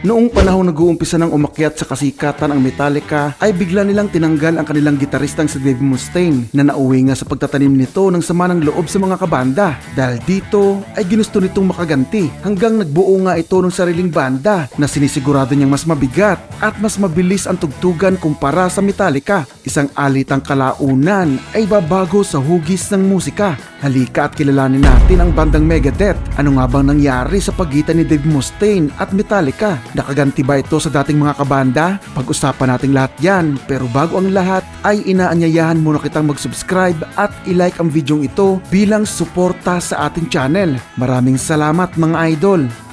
Noong panahon nag-uumpisa ng umakyat sa kasikatan ang Metallica ay bigla nilang tinanggal ang kanilang gitaristang si Dave Mustaine na nauwi nga sa pagtatanim nito ng sama ng loob sa mga kabanda. Dahil dito ay ginusto nitong makaganti hanggang nagbuo nga ito ng sariling banda na sinisigurado niyang mas mabigat at mas mabilis ang tugtugan kumpara sa Metallica. Isang alitang kalaunan ay babago sa hugis ng musika. Halika at kilalanin natin ang bandang Megadeth. Ano nga bang nangyari sa pagitan ni Dave Mustaine at Metallica? Nakaganti ba ito sa dating mga kabanda? Pag-usapan natin lahat yan. Pero bago ang lahat ay inaanyayahan muna kitang mag-subscribe at i-like ang videong ito bilang suporta sa ating channel. Maraming salamat mga idol!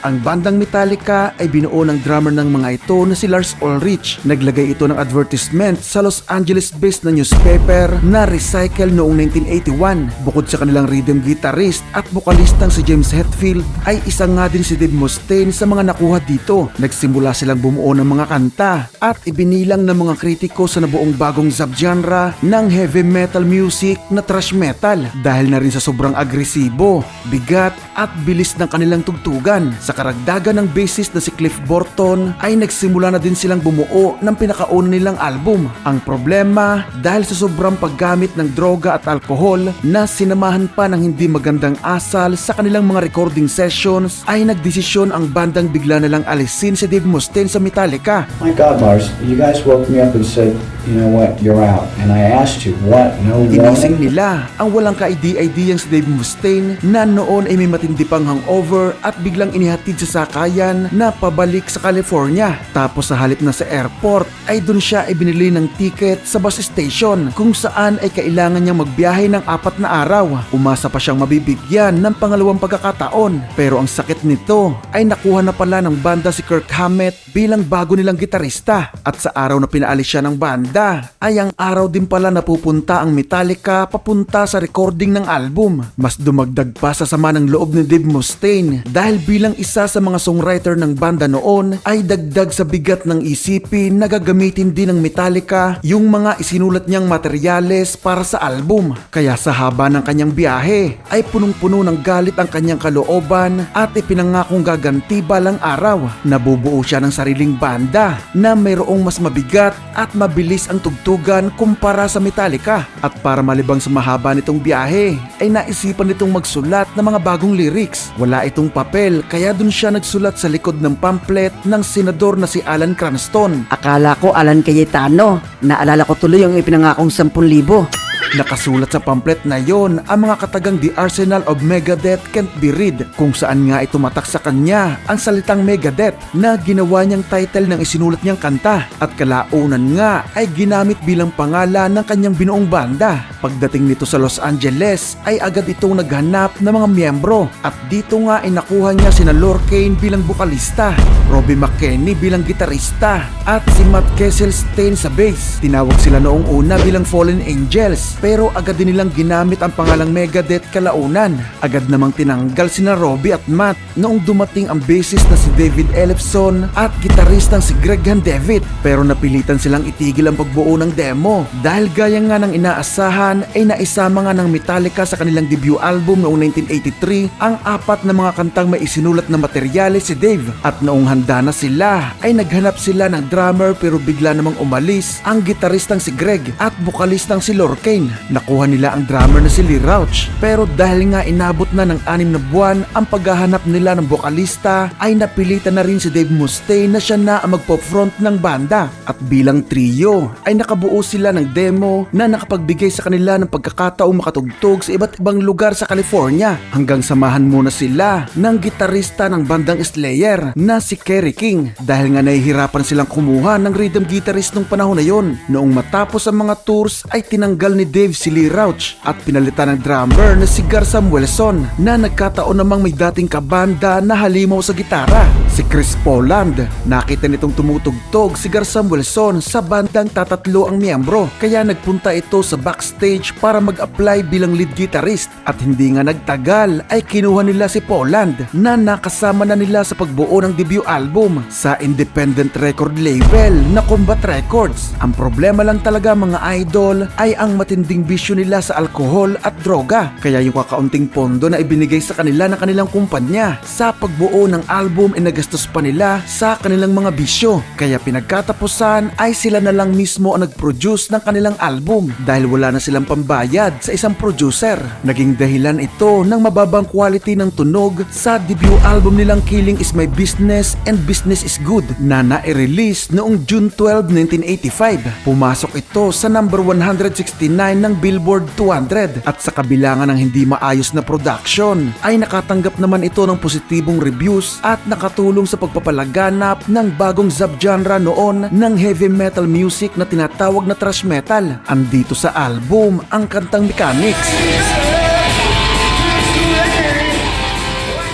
Ang bandang Metallica ay binuo ng drummer ng mga ito na si Lars Ulrich. Naglagay ito ng advertisement sa Los Angeles-based na newspaper na Recycle noong 1981. Bukod sa kanilang rhythm guitarist at vokalistang si James Hetfield ay isa nga din si Dave Mustaine sa mga nakuha dito. Nagsimula silang bumuo ng mga kanta at ibinilang ng mga kritiko sa nabuong bagong subgenre ng heavy metal music na thrash metal dahil na rin sa sobrang agresibo, bigat at bilis ng kanilang tugtugan. Sa karagdagan ng bassist na si Cliff Burton ay nagsimula na din silang bumuo ng pinakauna nilang album. Ang problema dahil sa sobrang paggamit ng droga at alkohol na sinamahan pa ng hindi magandang asal sa kanilang mga recording sessions ay nagdesisyon ang bandang bigla na lang alisin si Dave Mustaine sa Metallica My God, Lars, you guys woke me up and said, you know what, you're out. And I asked you, what, no warning? nila ang walang kaidi-idiyang si Dave Mustaine na noon ay may matindi pang hangover at biglang inihatid sa sakayan na pabalik sa California. Tapos sa halip na sa airport ay dun siya ay binili ng ticket sa bus station kung saan ay kailangan niyang magbiyahe ng apat na araw. Umasa pa siyang mabibigyan ng pangalawang pagkakataon. Pero ang sakit nito ay nakuha na pala ng banda si Kirk Hammett bilang bago nilang gitarista. At sa araw na pinaalis siya ng banda ay ang araw din pala napupunta ang Metallica papunta sa recording ng album. Mas dumagdag pa sa sama ng loob ni Dave Mustaine dahil bilang isa sa mga songwriter ng banda noon ay dagdag sa bigat ng isipin na gagamitin din ng Metallica yung mga isinulat niyang materyales para sa album. Kaya sa haba ng kanyang biyahe ay punong-puno ng galit ang kanyang kalooban at ipinangakong gaganti balang araw. Nabubuo siya ng sariling banda na mayroong mas mabigat at mabilis ang tugtugan kumpara sa Metallica. At para malibang sa mahaba nitong biyahe ay naisipan nitong magsulat ng mga bagong lyrics. Wala itong papel kaya dun siya nagsulat sa likod ng pamphlet ng senador na si Alan Cranston. Akala ko Alan Cayetano. Naalala ko tuloy yung ipinangakong 10,000. Nakasulat sa pamphlet na yon ang mga katagang The Arsenal of Megadeth Can't Be Read kung saan nga itumatak sa kanya ang salitang Megadeth na ginawa niyang title ng isinulat niyang kanta at kalaunan nga ay ginamit bilang pangalan ng kanyang binuong banda. Pagdating nito sa Los Angeles ay agad itong naghanap ng mga miyembro at dito nga ay nakuha niya sina Lorcaine bilang bukalista, Robbie McKenney bilang gitarista at si Matt Kesselstein sa bass. Tinawag sila noong una bilang Fallen Angels pero agad din nilang ginamit ang pangalang Megadeth kalaunan. Agad namang tinanggal sina Robbie at Matt noong dumating ang bassist na si David Ellefson at gitaristang si Greg David pero napilitan silang itigil ang pagbuo ng demo dahil gaya nga ng inaasahan ay naisama nga ng Metallica sa kanilang debut album noong 1983 ang apat na mga kantang may isinulat na materyales si Dave at noong handa na sila ay naghanap sila ng drummer pero bigla namang umalis ang gitaristang si Greg at vokalistang si Lorcaine. Nakuha nila ang drummer na si Lee Rauch. Pero dahil nga inabot na ng anim na buwan ang paghahanap nila ng vokalista ay napilitan na rin si Dave Mustaine na siya na ang magpo-front ng banda. At bilang trio ay nakabuo sila ng demo na nakapagbigay sa kanila ng pagkakataong makatugtog sa iba't ibang lugar sa California. Hanggang samahan muna sila ng gitarista ng bandang Slayer na si Kerry King. Dahil nga nahihirapan silang kumuha ng rhythm guitarist nung panahon na yon. Noong matapos ang mga tours ay tinanggal ni Dave si Lee Rauch at pinalitan ng drummer na si Gar Samuelson na nagkataon namang may dating kabanda na halimaw sa gitara. Si Chris Poland, nakita nitong tumutugtog si Gar Samuelson sa bandang tatatlo ang miyembro kaya nagpunta ito sa backstage para mag-apply bilang lead guitarist at hindi nga nagtagal ay kinuha nila si Poland na nakasama na nila sa pagbuo ng debut album sa independent record label na Combat Records. Ang problema lang talaga mga idol ay ang matindi matinding bisyo nila sa alkohol at droga. Kaya yung kakaunting pondo na ibinigay sa kanila ng kanilang kumpanya sa pagbuo ng album ay nagastos pa nila sa kanilang mga bisyo. Kaya pinagkatapusan ay sila na lang mismo ang nag-produce ng kanilang album dahil wala na silang pambayad sa isang producer. Naging dahilan ito ng mababang quality ng tunog sa debut album nilang Killing is My Business and Business is Good na na-release noong June 12, 1985. Pumasok ito sa number 169 ng Billboard 200 at sa kabilangan ng hindi maayos na production ay nakatanggap naman ito ng positibong reviews at nakatulong sa pagpapalaganap ng bagong subgenre noon ng heavy metal music na tinatawag na thrash metal. Andito sa album ang kantang Mechanics.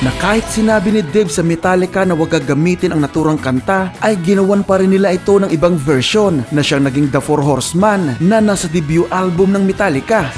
Na kahit sinabi ni Dave sa Metallica na wag gagamitin ang naturang kanta ay ginawan pa rin nila ito ng ibang version na siyang naging The Four Horseman na nasa debut album ng Metallica.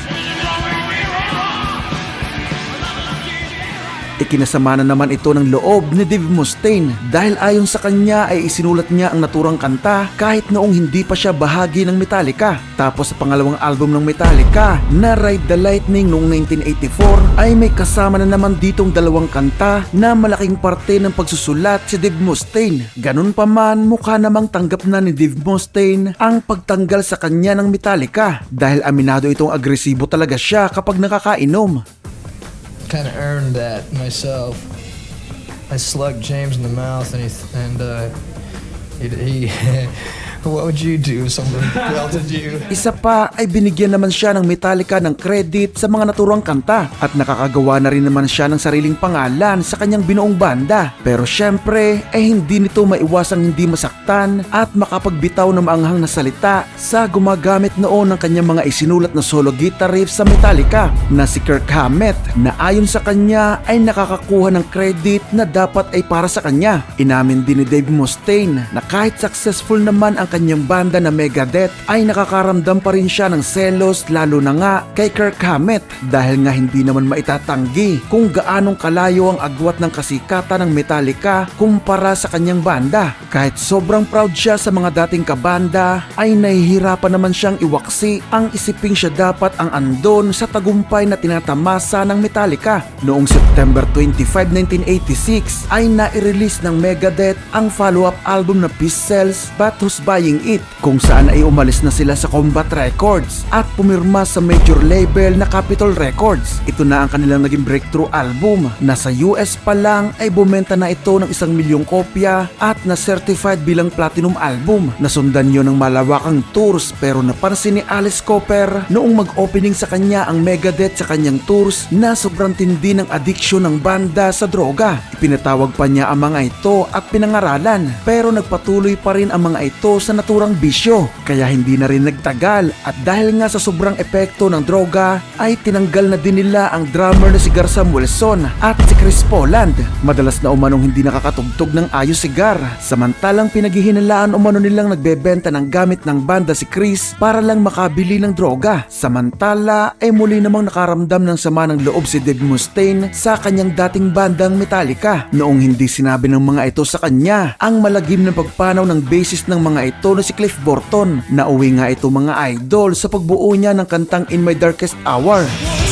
Ikinasama na naman ito ng loob ni Dave Mustaine dahil ayon sa kanya ay isinulat niya ang naturang kanta kahit noong hindi pa siya bahagi ng Metallica. Tapos sa pangalawang album ng Metallica na Ride the Lightning noong 1984 ay may kasama na naman ditong dalawang kanta na malaking parte ng pagsusulat si Dave Mustaine. Ganun pa man mukha namang tanggap na ni Dave Mustaine ang pagtanggal sa kanya ng Metallica dahil aminado itong agresibo talaga siya kapag nakakainom. Kind of earned that myself. I slugged James in the mouth, and he and uh, he. he what would you do if someone pelted you? Isa pa ay binigyan naman siya ng Metallica ng credit sa mga naturang kanta at nakakagawa na rin naman siya ng sariling pangalan sa kanyang binuong banda. Pero syempre ay hindi nito maiwasang hindi masaktan at makapagbitaw ng maanghang na salita sa gumagamit noon ng kanyang mga isinulat na solo guitar riff sa Metallica na si Kirk Hammett na ayon sa kanya ay nakakakuha ng credit na dapat ay para sa kanya. Inamin din ni Dave Mustaine na kahit successful naman ang kanyang banda na Megadeth ay nakakaramdam pa rin siya ng selos lalo na nga kay Kirk Hammett dahil nga hindi naman maitatanggi kung gaanong kalayo ang agwat ng kasikatan ng Metallica kumpara sa kanyang banda. Kahit sobrang proud siya sa mga dating kabanda ay nahihirapan naman siyang iwaksi ang isiping siya dapat ang andon sa tagumpay na tinatamasa ng Metallica. Noong September 25, 1986 ay na-release ng Megadeth ang follow-up album na Peace Cells But Who's Buying It kung saan ay umalis na sila sa Combat Records at pumirma sa major label na Capitol Records. Ito na ang kanilang naging breakthrough album na sa US pa lang ay bumenta na ito ng isang milyong kopya at na certified bilang platinum album. Nasundan yun ng malawakang tours pero napansin ni Alice Cooper noong mag-opening sa kanya ang Megadeth sa kanyang tours na sobrang tindi ng addiction ng banda sa droga. Ipinatawag pa niya ang mga ito at pinangaralan pero nagpatuloy pa rin ang mga ito sa naturang bisyo kaya hindi na rin nagtagal at dahil nga sa sobrang epekto ng droga ay tinanggal na din nila ang drummer na si Garza Wilson at si Chris Poland. Madalas na umanong hindi nakakatugtog ng ayos si Gar samantalang pinaghihinalaan umano nilang nagbebenta ng gamit ng banda si Chris para lang makabili ng droga. Samantala ay muli namang nakaramdam ng sama ng loob si Dave Mustaine sa kanyang dating bandang Metallica noong hindi sinabi ng mga ito sa kanya ang malagim na pagpanaw ng basis ng mga ito na si Cliff Burton na uwi nga ito mga idol sa pagbuo niya ng kantang In My Darkest Hour.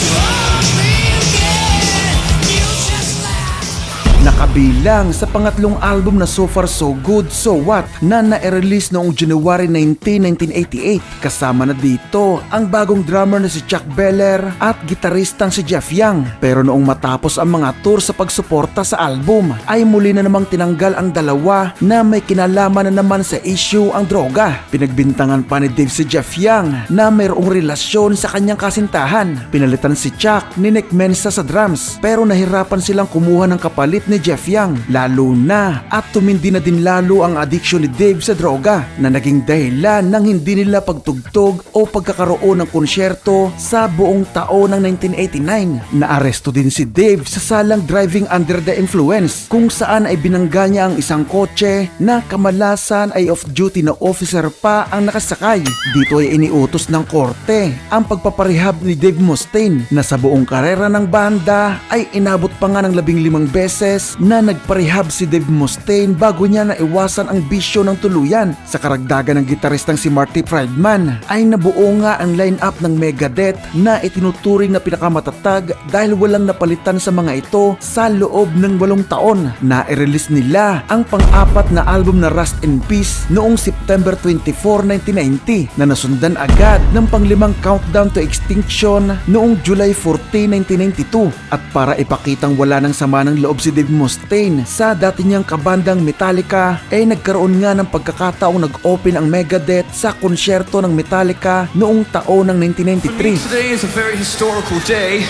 Nakabilang sa pangatlong album na So Far So Good So What na na-release noong January 19, 1988. Kasama na dito ang bagong drummer na si Chuck Beller at gitaristang si Jeff Young. Pero noong matapos ang mga tour sa pagsuporta sa album ay muli na namang tinanggal ang dalawa na may kinalaman na naman sa issue ang droga. Pinagbintangan pa ni Dave si Jeff Young na mayroong relasyon sa kanyang kasintahan. Pinalitan si Chuck ni Nick Mensa sa drums pero nahirapan silang kumuha ng kapalit ni Jeff Young lalo na at tumindi na din lalo ang addiction ni Dave sa droga na naging dahilan ng hindi nila pagtugtog o pagkakaroon ng konsyerto sa buong taon ng 1989. Naaresto din si Dave sa salang driving under the influence kung saan ay binangga niya ang isang kotse na kamalasan ay off-duty na officer pa ang nakasakay. Dito ay iniutos ng korte ang pagpaparehab ni Dave Mustaine na sa buong karera ng banda ay inabot pa nga ng labing limang beses beses na nagparehab si Dave Mustaine bago niya naiwasan ang bisyo ng tuluyan. Sa karagdagan ng gitaristang si Marty Friedman ay nabuo nga ang lineup ng Megadeth na itinuturing na pinakamatatag dahil walang napalitan sa mga ito sa loob ng walong taon na i-release nila ang pang-apat na album na Rust in Peace noong September 24, 1990 na nasundan agad ng panglimang countdown to extinction noong July 14, 1992 at para ipakitang wala ng sama ng loob si Dave Mustaine sa dati niyang kabandang Metallica ay nagkaroon nga ng pagkakataong nag-open ang Megadeth sa konsyerto ng Metallica noong taon ng For me, 1993. today is a very historical day.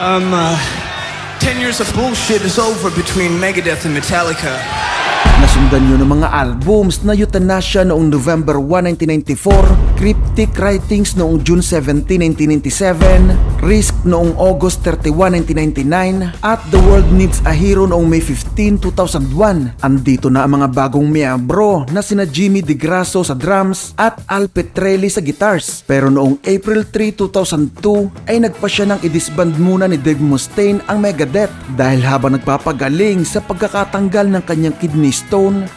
Um, uh, 10 years of bullshit is over between Megadeth and Metallica. Nasundan yun ng mga albums na Euthanasia noong November 1, 1994, Cryptic Writings noong June 17, 1997, Risk noong August 31, 1999, at The World Needs a Hero noong May 15, 2001. Andito na ang mga bagong miyembro na sina Jimmy DeGrasso sa drums at Al Petrelli sa guitars. Pero noong April 3, 2002 ay nagpa siya ng idisband muna ni Dave Mustaine ang Megadeth dahil habang nagpapagaling sa pagkakatanggal ng kanyang kidney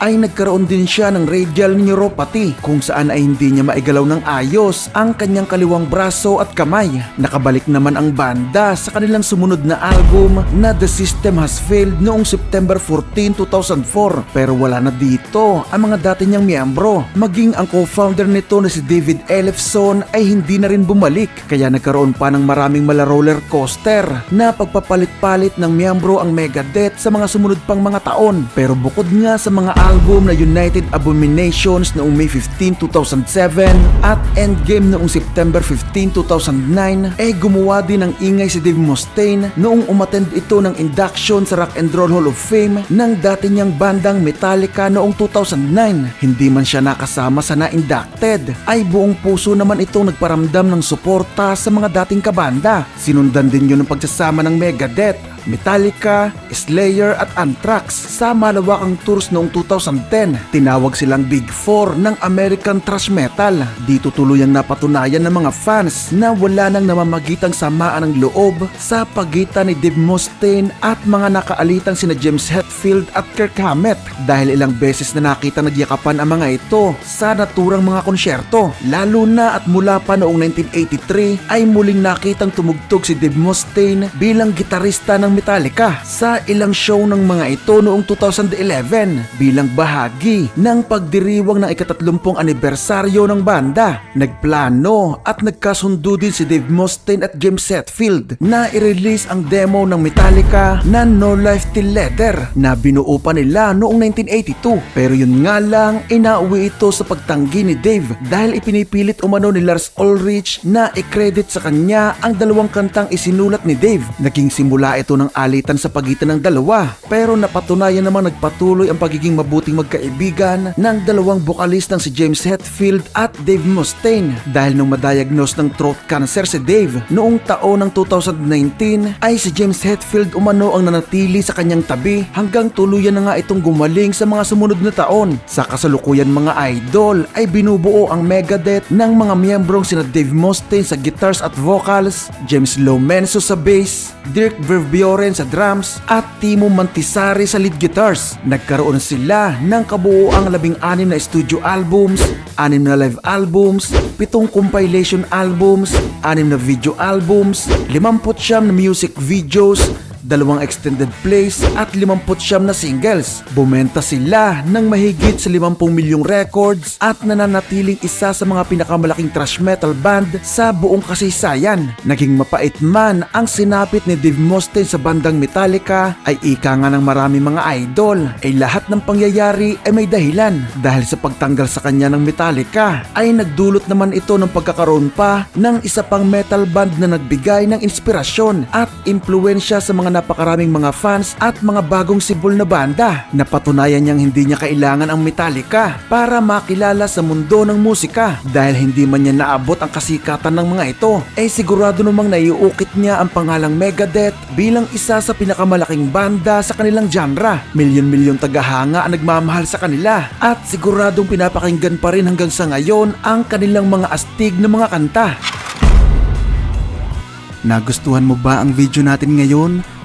ay nagkaroon din siya ng radial neuropathy kung saan ay hindi niya maigalaw ng ayos ang kanyang kaliwang braso at kamay. Nakabalik naman ang banda sa kanilang sumunod na album na The System Has Failed noong September 14, 2004 pero wala na dito ang mga dati niyang miyembro. Maging ang co-founder nito na si David Ellefson ay hindi na rin bumalik kaya nagkaroon pa ng maraming mala roller coaster na pagpapalit-palit ng miyembro ang Megadeth sa mga sumunod pang mga taon. Pero bukod nga sa mga album na United Abominations noong May 15, 2007 at Endgame noong September 15, 2009 ay gumawa din ng ingay si Dave Mustaine noong umattend ito ng induction sa Rock and Roll Hall of Fame ng dati niyang bandang Metallica noong 2009. Hindi man siya nakasama sa na-inducted ay buong puso naman itong nagparamdam ng suporta sa mga dating kabanda. Sinundan din yun ng pagsasama ng Megadeth Metallica, Slayer at Anthrax sa malawakang tours noong 2010. Tinawag silang Big Four ng American Thrash Metal. Dito tuluyang napatunayan ng mga fans na wala nang namamagitang samaan ng loob sa pagitan ni Dave Mustaine at mga nakaalitang sina James Hetfield at Kirk Hammett dahil ilang beses na nakita nagyakapan ang mga ito sa naturang mga konsyerto. Lalo na at mula pa noong 1983 ay muling nakitang tumugtog si Dave Mustaine bilang gitarista ng Metallica sa ilang show ng mga ito noong 2011 bilang bahagi ng pagdiriwang ng ikatatlumpong anibersaryo ng banda. Nagplano at nagkasundo din si Dave Mustaine at James Hetfield na i-release ang demo ng Metallica na No Life Till Leather na binuo pa nila noong 1982 pero yun nga lang inauwi ito sa pagtanggi ni Dave dahil ipinipilit umano ni Lars Ulrich na i-credit sa kanya ang dalawang kantang isinulat ni Dave. Naging simula ito ng alitan sa pagitan ng dalawa pero napatunayan namang nagpatuloy ang pagiging mabuting magkaibigan ng dalawang bokalistang si James Hetfield at Dave Mustaine dahil nung madiagnose ng throat cancer si Dave noong taon ng 2019 ay si James Hetfield umano ang nanatili sa kanyang tabi hanggang tuluyan na nga itong gumaling sa mga sumunod na taon. Sa kasalukuyan mga idol ay binubuo ang Megadeth ng mga miyembrong sina Dave Mustaine sa guitars at vocals, James Lomenzo sa bass, Dirk Verbioren sa drums at Timo Mantisari sa lead guitars. Nagkaroon sila ng kabuoang labing-anim na studio albums, anim na live albums, pitong compilation albums, anim na video albums, 50 na music videos, dalawang extended plays at 59 na singles. Bumenta sila ng mahigit sa 50 milyong records at nananatiling isa sa mga pinakamalaking thrash metal band sa buong kasaysayan. Naging mapait man ang sinapit ni Dave Mustaine sa bandang Metallica ay ika nga ng marami mga idol ay lahat ng pangyayari ay may dahilan dahil sa pagtanggal sa kanya ng Metallica ay nagdulot naman ito ng pagkakaroon pa ng isa pang metal band na nagbigay ng inspirasyon at impluensya sa mga napakaraming mga fans at mga bagong sibol na banda. Napatunayan niyang hindi niya kailangan ang Metallica para makilala sa mundo ng musika dahil hindi man niya naabot ang kasikatan ng mga ito ay sigurado namang naiuukit niya ang pangalang Megadeth bilang isa sa pinakamalaking banda sa kanilang genre. Milyon-milyong tagahanga ang nagmamahal sa kanila at siguradong pinapakinggan pa rin hanggang sa ngayon ang kanilang mga astig na mga kanta. Nagustuhan mo ba ang video natin ngayon?